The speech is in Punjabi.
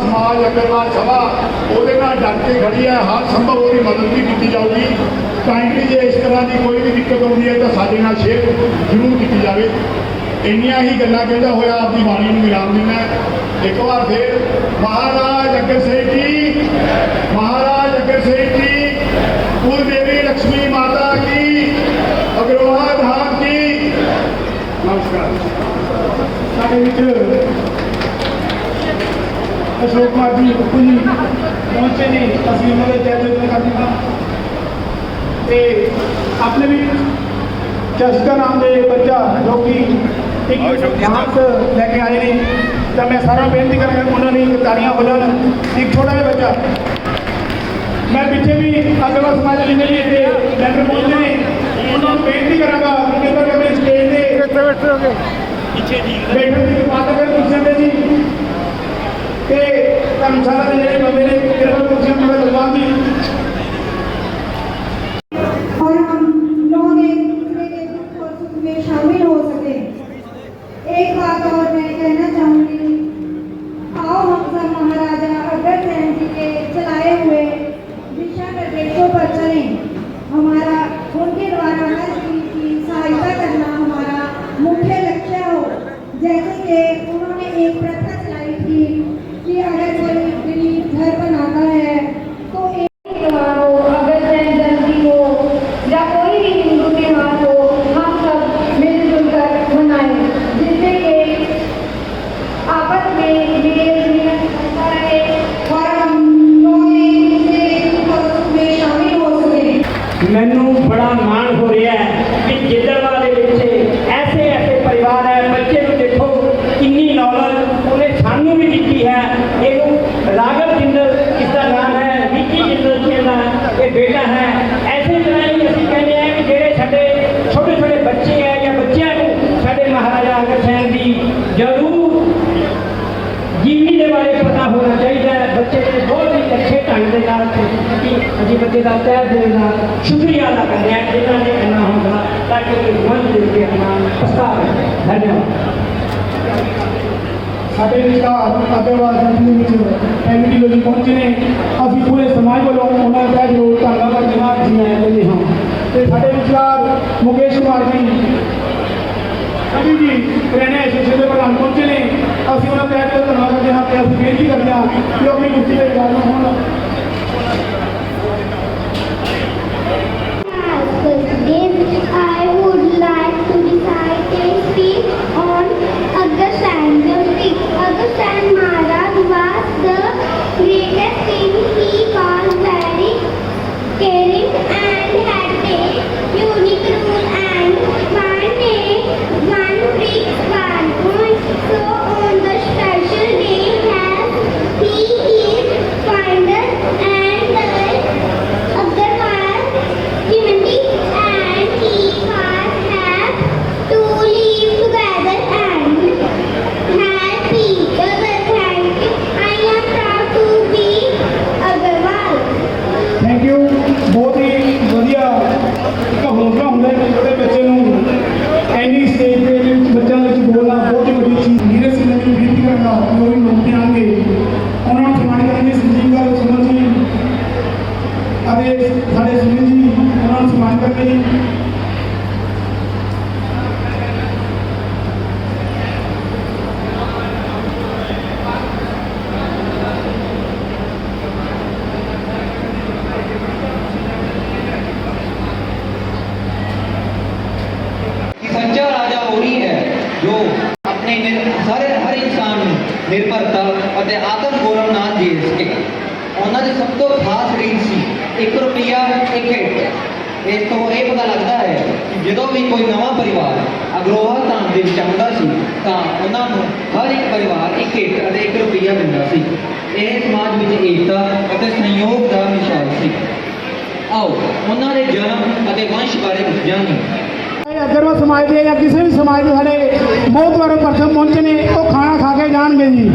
ਸਮਾਜ ਅਗਰਵਾਲ ਸਭਾ, ਉਹਦੇ ਨਾਲ ਡਟ ਕੇ ਖੜੀ ਹੈ, ਹਰ ਸੰਭਵ ਉਹਦੀ ਮਦਦ ਵੀ ਕੀਤੀ ਜਾਊਗੀ। ਕਾਈਂਡਲੀ ਜੇ ਇਸ ਤਰ੍ਹਾਂ ਦੀ ਕੋਈ ਵੀ ਦਿੱਕਤ ਆਉਂਦੀ ਹੈ, ਤਾਂ ਸਾਡੇ ਨਾਲ ਸ਼ੇਅਰ ਜ਼ਰੂਰ ਕੀਤੀ ਜਾਵੇ। ਇੰਨੀਆਂ ਹੀ ਗੱਲਾਂ ਕਹਿੰਦਾ ਹੋਇਆ, ਆਪਦੀ ਬਾਣੀ ਨੂੰ ਵਿਰਾਮ ਦਿੰਦਾ ਇੱਕ ਵਾਰ ਫੇਰ, ਮਹਾਰਾਜ ਅਗਰ ਸਿੰਘ ਜੀ, ਮਹਾਰਾਜ ਅਗਰ ਸਿੰਘ ਜੀ ਕੁਲ ਦੇਵੀ ਲక్ష్ਮੀ ਮਾਤਾ ਕੀ ਅਗਰਵਾਲ ਧਾਮ ਕੀ। ਨਮਸਕਾਰ। ਸਾਡੇ ਵਿੱਚ ਅਸ਼ੋਕ ਕੁਮਾਰ ਜੀ ਜੀ ਪਹੁੰਚੇ ਨੇ। ਅਸੀਂ ਉਹਨਾਂ ਦੇ ਤਹਿ ਦਿਲ ਕਰਦੇ ਹਾਂ ਤੇ ਆਪਣੇ ਵੀ ਜਸਕਾ ਨਾਮ ਦੇ ਬੱਚਾ ਜੋ ਕਿ ਇੱਕ ਡਾਂਸ ਲੈ ਕੇ ਆਏ ਨੇ। ਤਾਂ ਮੈਂ ਸਾਰਾ ਬੇਨਤੀ ਕਰਾਂਗਾ ਉਹਨਾਂ ਨੇ ਹੋ ਜਾਣ ਇੱਕ ਛੋਟਾ ਜਿਹਾ ਬੱਚਾ। ਮੈਂ ਪਿੱਛੇ ਵੀ ਅਗਰਵਾਲ ਸਮਾਜ ਦੇ ਜਿਹੜੇ ਇੱਥੇ ਲੈਟਰ ਪਹੁੰਚੇ ਨੇ। ਉਹਨਾਂ ਨੂੰ ਬੇਨਤੀ ਕਰਾਂਗਾ ਕਿ ਕਰਕੇ ਸਟੇਜ ਤੇ ਕਿੱਥੇ ਬੈਠੇ ਹੋਗੇ ਬੈਠਣ ਦੀ ਕਿਰਪਾਲਤਾ ਕਰਨ। इंशाल्लाह और हम लोग एक दूसरे के दुख में शामिल हो सके एक बात और मैं कहना चाहूँगी आओ हम सब महाराजा अगर जयंती के Bueno. ਜੀਵਨੀ ਦੇ ਬਾਰੇ ਪਤਾ ਹੋਣਾ ਚਾਹੀਦਾ ਹੈ। ਬੱਚੇ ਦੇ ਬਹੁਤ ਹੀ ਅੱਛੇ ਢੰਗ ਦੇ ਨਾਲ ਕਿ ਅਸੀਂ ਬੱਚੇ ਦਾ ਤਹਿ ਦਿਲ ਨਾਲ ਸ਼ੁਕਰੀਆ ਅਦਾ ਕਰਦੇ ਹਾਂ। ਜਿਨ੍ਹਾਂ ਨੇ ਇੰਨਾ ਹੌਸਲਾ ਤਾਂ ਕਿ ਉਹ ਦੇ ਕੇ ਆਪਣਾ ਪ੍ਰਸਤਾਵ ਧੰਨਵਾਦ। ਸਾਡੇ ਵਿਚਾਰ ਅਗਰਵਾਲ ਜੀ ਵਿੱਚ ਐਮਟੀ ਲੋਜੀ ਪਹੁੰਚੇ ਨੇ। ਅਸੀਂ ਪੂਰੇ ਸਮਾਜ ਵੱਲੋਂ ਉਹਨਾਂ ਦਾ ਜ਼ਰੂਰ ਧੰਨਵਾਦ ਜਨਾਬ ਜੀ ਆਏ ਲੈਂਦੇ ਹਾਂ ਤੇ ਸਾਡੇ ਵਿਚਾਰ ਮੁਕੇਸ਼ ਕੁਮਾਰ ਜੀ ਅਭੀ ਰਹਿਣੇ ਕਰਿਆਨਾ ਐਸੋਸੀਏਸ਼ਨ ਦੇ ਪ੍ਰਧਾਨ ਪਹੁੰਚੇ ਨੇ। ਅਸੀਂ ਉਹਨਾਂ ਦਾ ਤਹਿ ਦਿਲ ਧੰਨਵਾਦ ਕਰਦੇ ਹਾਂ, ਤੇ ਅਸੀਂ ਬੇਨਤੀ ਕਰਦੇ ਹਾਂ ਕਿ ਉਹ ਆਪਣੀ ਕੁਰਸੀ ਤੇ ਗੱਲ ਹੋਣ। ਬੇਨਤੀ ਕਰਨਾ ਕਿ ਉਹ ਵੀ ਮੰਨਦੇ ਆਣਗੇ ਉਹਨਾਂ ਨੂੰ ਸਨਮਾਨਿਤ ਕਰਾਂਗੇ ਸੰਜੀਵ ਗਾਲ ਸੁਮਨ ਜੀ ਅਤੇ ਸਾਡੇ ਸੁਨੀਲ ਜੀ ਉਹਨਾਂ ਨੂੰ ਸਨਮਾਨਿਤ ਕਰਕੇ ਜੀ ਕਿ ਸੱਚਾ ਰਾਜਾ ਉਹੀ ਹੈ ਜੋ ਆਪਣੇ ਨਿਰ- ਸਾਰੇ ਹਰ ਇਨਸਾਨ ਨੂੰ ਨਿਰਭਰਤਾ ਅਤੇ ਆਤਮ ਗੌਰਵ ਨਾਲ ਜੀ ਸਕੇ ਉਹਨਾਂ ਦੀ ਸਭ ਤੋਂ ਖਾਸ ਰੀਤ ਸੀ 1 ਰੁਪਿਆ 1 ਇੱਟ ਇਸ ਤੋਂ ਇਹ ਪਤਾ ਲੱਗਦਾ ਹੈ ਕਿ ਜਦੋਂ ਵੀ ਕੋਈ ਨਵਾਂ ਪਰਿਵਾਰ ਅਗਰੋਹਾ ਧਾਮ ਦੇ ਵਿੱਚ ਆਉਂਦਾ ਸੀ, ਤਾਂ ਉਹਨਾਂ ਨੂੰ ਹਰ ਇੱਕ ਪਰਿਵਾਰ 1 ਇੱਟ ਅਤੇ 1 ਰੁਪਿਆ ਦਿੰਦਾ ਸੀ। ਇਹ ਸਮਾਜ ਵਿੱਚ ਏਕਤਾ ਅਤੇ ਸੰਯੋਗ ਦਾ ਮਿਸਾਲ ਸੀ। ਆਓ, ਉਹਨਾਂ ਦੇ ਜਨਮ ਅਤੇ ਵੰਸ਼ ਬਾਰੇ ਕੁਝ ਜਾਣੀਏ ਅਗਰਵਾਲ ਸਮਾਜ ਦੇ ਜਾਂ ਕਿਸੇ ਵੀ ਸਮਾਜ ਦੇ ਸਾਡੇ ਬਹੁਤ ਵਾਰ ਪਰਸਨ ਪਹੁੰਚੇ ਨੇ ਉਹ ਖਾਣਾ ਖਾ ਕੇ ਜਾਣਗੇ ਜੀ।